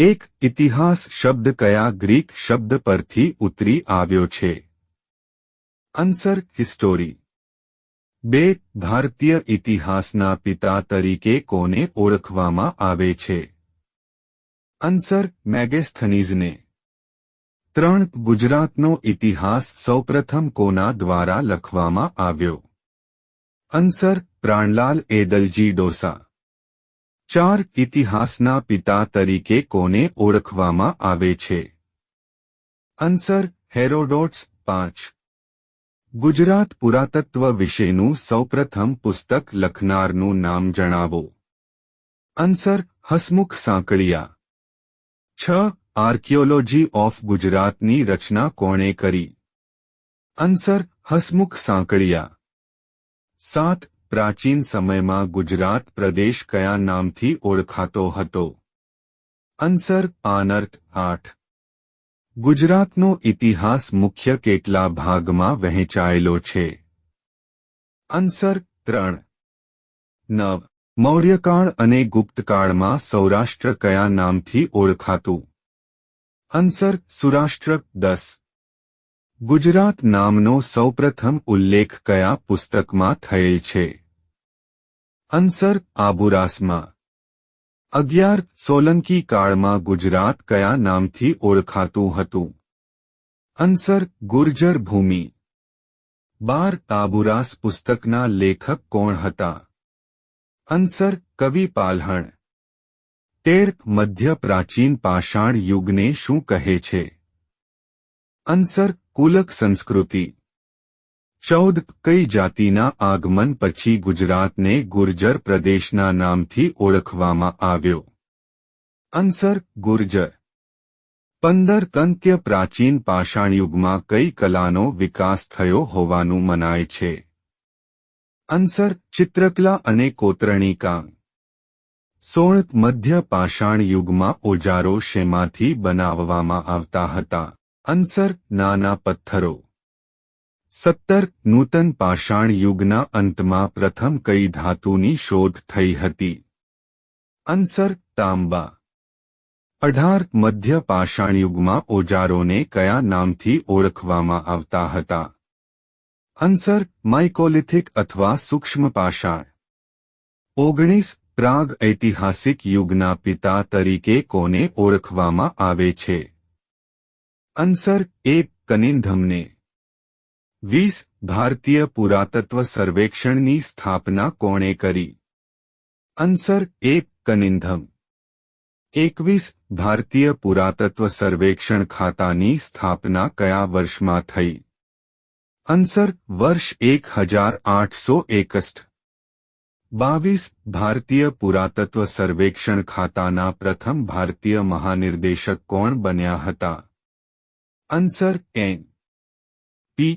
એક ઇતિહાસ શબ્દ કયા ગ્રીક શબ્દ પરથી ઉતરી આવ્યો છે? આન્સર હિસ્ટોરી બે, ભારતીય ઇતિહાસના પિતા તરીકે કોને ઓળખવામાં આવે છે? આન્સર મેગેસ્થનીઝને ત્રણ, ગુજરાતનો ઇતિહાસ સૌપ્રથમ કોના દ્વારા લખવામાં આવ્યો? આન્સર પ્રાણલાલ એદલજી ડોસા. ચાર ઇતિહાસના પિતા તરીકે કોને ઓળખવામાં આવે છે? આન્સર, હેરોડોટ્સ પાંચ. ગુજરાત પુરાતત્વ વિશેનું સૌપ્રથમ પુસ્તક લખનારનું નામ જણાવો. આન્સર, હસમુખ સાંકળિયા. છ, આર્કિયોલોજી ઓફ ગુજરાતની રચના કોણે કરી? આન્સર, હસમુખ સાંકળિયા. સાત પ્રાચીન સમયમાં ગુજરાત પ્રદેશ કયા નામથી ઓળખાતો હતો? આન્સર આનર્થ આઠ. ગુજરાતનો ઇતિહાસ મુખ્ય કેટલા ભાગમાં વહેંચાયેલો છે? આન્સર ત્રણ. નવ. મૌર્યકાળ અને ગુપ્તકાળમાં સૌરાષ્ટ્ર કયા નામથી ઓળખાતું? આન્સર સુરાષ્ટ્ર દસ. ગુજરાત નામનો સૌપ્રથમ ઉલ્લેખ કયા પુસ્તકમાં થયેલ છે? આન્સર આબુરાસમાં. અગિયાર સોલંકી કાળમાં ગુજરાત કયા નામથી ઓળખાતું હતું? આન્સર ગુર્જર ભૂમિ. બાર આબુરાસ પુસ્તકના લેખક કોણ હતા? અન્સર કવિ પાલહણ. તેર મધ્ય પ્રાચીન પાષાણ યુગને શું કહે છે? આન્સર કુલક સંસ્કૃતિ. ચૌદ કઈ જાતિના આગમન પછી ગુજરાતને ગુર્જર પ્રદેશના નામથી ઓળખવામાં આવ્યો? અન્સર, ગુર્જર. પંદર કંત્ય પ્રાચીન પાષાણયુગમાં કઈ કલાનો વિકાસ થયો હોવાનું મનાય છે? અન્સર, ચિત્રકલા અને કોતરણી કામ સોળ મધ્ય પાષાણ યુગમાં ઓજારો શેમાંથી બનાવવામાં આવતા હતા? આન્સર નાના પથ્થરો. સત્તર નૂતન પાષાણ યુગના અંતમાં પ્રથમ કઈ ધાતુની શોધ થઈ હતી? આન્સર તાંબા. અઢાર મધ્ય પાષાણ યુગમાં ઓજારોને કયા નામથી ઓળખવામાં આવતા હતા? આન્સર માઇકોલિથિક અથવા સૂક્ષ્મ પાષાણ. ઓગણીસ પ્રાગ ઐતિહાસિક યુગના પિતા તરીકે કોને ઓળખવામાં આવે છે? આન્સર એક કનિંધમને. વીસ ભારતીય પુરાતત્વ સર્વેક્ષણની સ્થાપના કોણે કરી? અન્સર એક કનિંધમ. એકવીસ ભારતીય પુરાતત્વ સર્વેક્ષણ ખાતાની સ્થાપના કયા વર્ષમાં થઈ? અન્સર વર્ષ એક હજાર આઠસો એકસઠ બાવીસ ભારતીય પુરાતત્વ સર્વેક્ષણ ખાતાના પ્રથમ ભારતીય મહાનિર્દેશક કોણ બન્યા હતા? આન્સર એન પી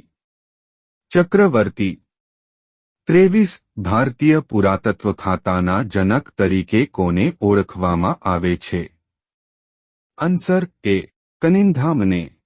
ચક્રવર્તી ત્રેવીસ ભારતીય પુરાતત્વ ખાતાના જનક તરીકે કોને ઓળખવામાં આવે છે? આન્સર એ કનિંધામને